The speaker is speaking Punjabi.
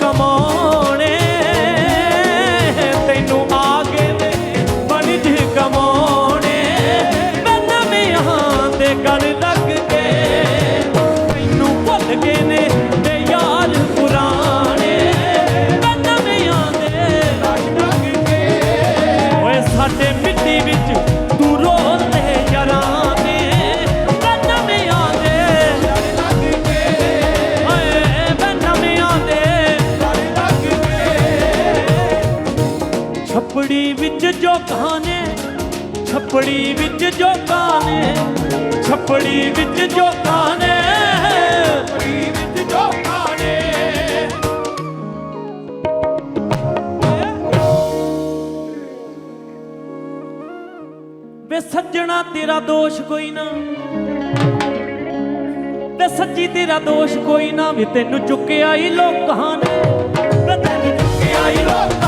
ਕਮਾਉਣੇ, ਤੈਨੂੰ ਆ ਕੇ ਦੇ ਵਣਜ ਕਮਾਉਣੇ। ਬਨਮਿਆਂ ਦੇ ਗਲ ਲੱਗ ਕੇ ਤੈਨੂੰ ਭੁੱਲ ਗਏ ਨੇ ਤੇ ਯਾਰ ਪੁਰਾਣੇ। ਬਨਮਿਆਂ ਦੇ ਲੱਗ ਲੱਗ ਕੇ ਓਏ ਸਾਡੇ ਮਿੱਟੀ ਵਿੱਚ ਛੱਪੜੀ ਵਿੱਚ ਜੋ ਨੇ, ਛੱਪੜੀ ਵਿੱਚ ਜੋਕਾਂ ਨੇ, ਛੱਪੜੀ ਵਿੱਚ ਜੋਕਾਂ ਨੇ ਵੇ ਸੱਜਣਾ ਤੇਰਾ ਦੋਸ਼ ਕੋਈ ਨਾ, ਵੇ ਸੱਚੀ ਤੇਰਾ ਦੋਸ਼ ਕੋਈ ਨਾ, ਵੀ ਤੈਨੂੰ ਚੁੱਕਿਆ ਹੀ ਲੋਕਾਂ ਨੇ ਤੈਨੂੰ ਚੁੱਕਿਆ ਹੀ ਲੋਕਾਂ